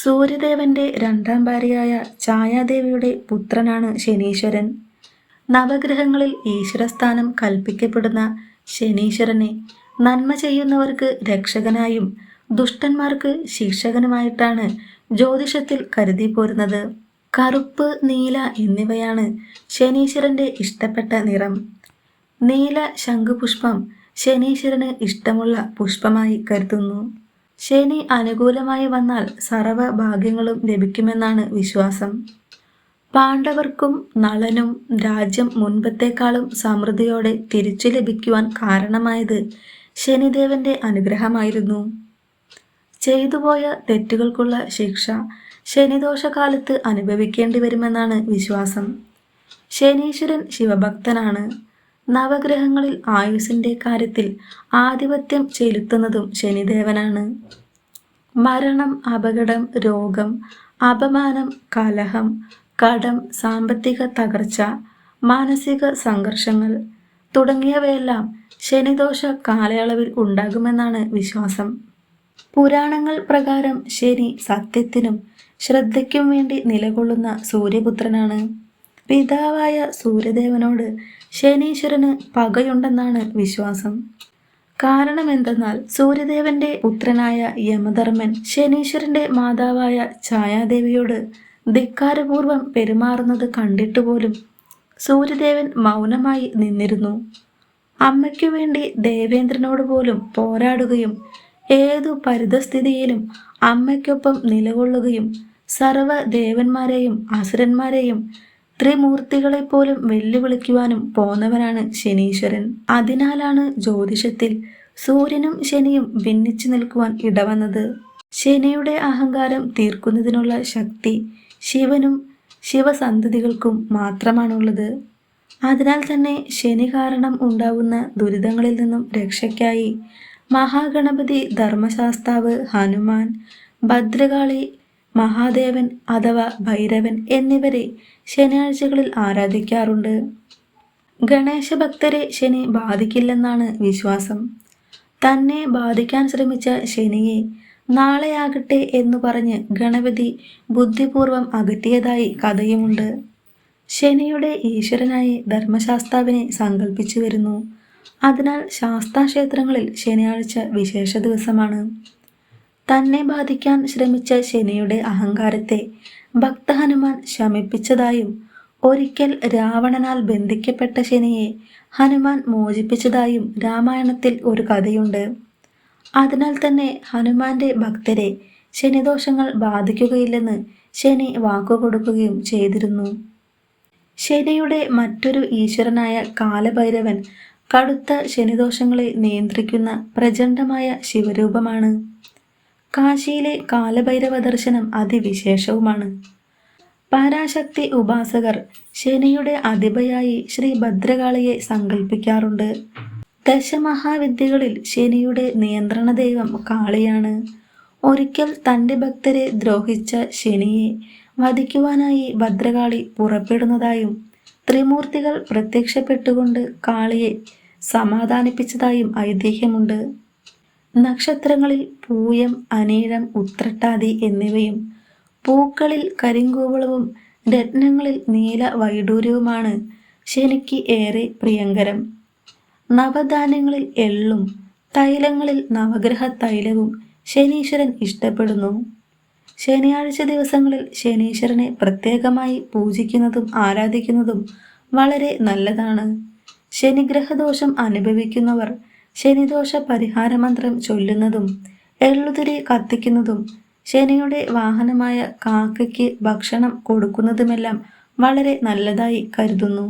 സൂര്യദേവന്റെ രണ്ടാം ഭാര്യയായ ഛായാദേവിയുടെ പുത്രനാണ് ശനീശ്വരൻ. നവഗ്രഹങ്ങളിൽ ഈശ്വരസ്ഥാനം കൽപ്പിക്കപ്പെടുന്ന ശനീശ്വരനെ നന്മ ചെയ്യുന്നവർക്ക് രക്ഷകനായും ദുഷ്ടന്മാർക്ക് ശിക്ഷകനുമായിട്ടാണ് ജ്യോതിഷത്തിൽ കരുതി പോരുന്നത്. കറുപ്പ് നീല എന്നിവയാണ് ശനീശ്വരന്റെ ഇഷ്ടപ്പെട്ട നിറം. നീല ശംഖുപുഷ്പം ശനീശ്വരന് ഇഷ്ടമുള്ള പുഷ്പമായി കരുതുന്നു. ശനി അനുകൂലമായി വന്നാൽ സർവ ഭാഗ്യങ്ങളും ലഭിക്കുമെന്നാണ് വിശ്വാസം. പാണ്ഡവർക്കും നളനും രാജ്യം മുൻപത്തേക്കാളും സമൃദ്ധിയോടെ തിരിച്ചു ലഭിക്കുവാൻ കാരണമായത് ശനിദേവന്റെ അനുഗ്രഹമായിരുന്നു. ചെയ്തുപോയ തെറ്റുകൾക്കുള്ള ശിക്ഷ ശനിദോഷകാലത്ത് അനുഭവിക്കേണ്ടി വരുമെന്നാണ് വിശ്വാസം. ശനീശ്വരൻ ശിവഭക്തനാണ്. നവഗ്രഹങ്ങളിൽ ആയുസിന്റെ കാര്യത്തിൽ ആധിപത്യം ചെലുത്തുന്നതും ശനിദേവനാണ്. മരണം അപകടം രോഗം അപമാനം കലഹം കടം സാമ്പത്തിക തകർച്ച മാനസിക സംഘർഷങ്ങൾ തുടങ്ങിയവയെല്ലാം ശനിദോഷ കാലയളവിൽ ഉണ്ടാകുമെന്നാണ് വിശ്വാസം. പുരാണങ്ങൾ പ്രകാരം ശനി സത്യത്തിനും ശ്രദ്ധയ്ക്കും വേണ്ടി നിലകൊള്ളുന്ന സൂര്യപുത്രനാണ്. പിതാവായ സൂര്യദേവനോട് ശനീശ്വരന് പകയുണ്ടെന്നാണ് വിശ്വാസം. കാരണം എന്തെന്നാൽ സൂര്യദേവന്റെ പുത്രനായ യമധർമ്മൻ ശനീശ്വരന്റെ മാതാവായ ഛായാദേവിയോട് ധിക്കാരപൂർവം പെരുമാറുന്നത് കണ്ടിട്ടുപോലും സൂര്യദേവൻ മൗനമായി നിന്നിരുന്നു. അമ്മയ്ക്കു വേണ്ടി ദേവേന്ദ്രനോട് പോലും പോരാടുകയും ഏതു പരിതസ്ഥിതിയിലും അമ്മയ്ക്കൊപ്പം നിലകൊള്ളുകയും സർവ ദേവന്മാരെയും അസുരന്മാരെയും ത്രിമൂർത്തികളെ പോലും വെല്ലുവിളിക്കുവാനും പോന്നവനാണ് ശനീശ്വരൻ. അതിനാലാണ് ജ്യോതിഷത്തിൽ സൂര്യനും ശനിയും ഭിന്നിച്ചു നിൽക്കുവാൻ ഇടവന്നത്. ശനിയുടെ അഹങ്കാരം തീർക്കുന്നതിനുള്ള ശക്തി ശിവനും ശിവസന്തതികൾക്കും മാത്രമാണുള്ളത്. അതിനാൽ തന്നെ ശനി കാരണം ഉണ്ടാവുന്ന ദുരിതങ്ങളിൽ നിന്നും രക്ഷയ്ക്കായി മഹാഗണപതി ധർമ്മശാസ്താവ് ഹനുമാൻ ഭദ്രകാളി മഹാദേവൻ അഥവാ ഭൈരവൻ എന്നിവരെ ശനിയാഴ്ചകളിൽ ആരാധിക്കാറുണ്ട്. ഗണേശ ഭക്തരെ ശനി ബാധിക്കില്ലെന്നാണ് വിശ്വാസം. തന്നെ ബാധിക്കാൻ ശ്രമിച്ച ശനിയെ നാളെയാകട്ടെ എന്ന് പറഞ്ഞ് ഗണപതി ബുദ്ധിപൂർവം അകറ്റിയതായി കഥയുമുണ്ട്. ശനിയുടെ ഈശ്വരനായി ധർമ്മശാസ്താവിനെ സങ്കല്പിച്ചു വരുന്നു. അതിനാൽ ശാസ്താക്ഷേത്രങ്ങളിൽ ശനിയാഴ്ച വിശേഷ ദിവസമാണ്. തന്നെ ബാധിക്കാൻ ശ്രമിച്ച ശനിയുടെ അഹങ്കാരത്തെ ഭക്തഹനുമാൻ ശമിപ്പിച്ചതായും ഒരിക്കൽ രാവണനാൽ ബന്ധിക്കപ്പെട്ട ശനിയെ ഹനുമാൻ മോചിപ്പിച്ചതായും രാമായണത്തിൽ ഒരു കഥയുണ്ട്. അതിനാൽ തന്നെ ഹനുമാന്റെ ഭക്തരെ ശനിദോഷങ്ങൾ ബാധിക്കുകയില്ലെന്ന് ശനി വാക്കുകൊടുക്കുകയും ചെയ്തിരുന്നു. ശനിയുടെ മറ്റൊരു ഈശ്വരനായ കാലഭൈരവൻ കടുത്ത ശനിദോഷങ്ങളെ നിയന്ത്രിക്കുന്ന പ്രചണ്ഡമായ ശിവരൂപമാണ്. കാശിയിലെ കാലഭൈരവ ദർശനം അതിവിശേഷവുമാണ്. പരാശക്തി ഉപാസകർ ശനിയുടെ അധിപയായി ശ്രീ ഭദ്രകാളിയെ സങ്കല്പിക്കാറുണ്ട് ദശമഹാവിദ്യകളിൽ ശനിയുടെ നിയന്ത്രണ ദൈവം കാളിയാണ്. ഒരിക്കൽ തന്റെ ഭക്തരെ ദ്രോഹിച്ച ശനിയെ വധിക്കുവാനായി ഭദ്രകാളി പുറപ്പെടുന്നതായും ത്രിമൂർത്തികൾ പ്രത്യക്ഷപ്പെട്ടുകൊണ്ട് കാളിയെ സമാധാനിപ്പിച്ചതായും ഐതിഹ്യമുണ്ട്. നക്ഷത്രങ്ങളിൽ പൂയം അനീഴം ഉത്രട്ടാതി എന്നിവയും പൂക്കളിൽ കരിങ്കൂവളവും രത്നങ്ങളിൽ നീല വൈഡൂര്യവുമാണ് ശനിക്ക് ഏറെ പ്രിയങ്കരം. നവധാന്യങ്ങളിൽ എള്ളും തൈലങ്ങളിൽ നവഗ്രഹ തൈലവും ശനീശ്വരൻ ഇഷ്ടപ്പെടുന്നു. ശനിയാഴ്ച ദിവസങ്ങളിൽ ശനീശ്വരനെ പ്രത്യേകമായി പൂജിക്കുന്നതും ആരാധിക്കുന്നതും വളരെ നല്ലതാണ്. ശനിഗ്രഹദോഷം അനുഭവിക്കുന്നവർ ശനിദോഷ പരിഹാരമന്ത്രം ചൊല്ലുന്നതും എള്ളുതിരി കത്തിക്കുന്നതും ശനിയുടെ വാഹനമായ കാക്കയ്ക്ക് ഭക്ഷണം കൊടുക്കുന്നതുമെല്ലാം വളരെ നല്ലതായി കരുതുന്നു.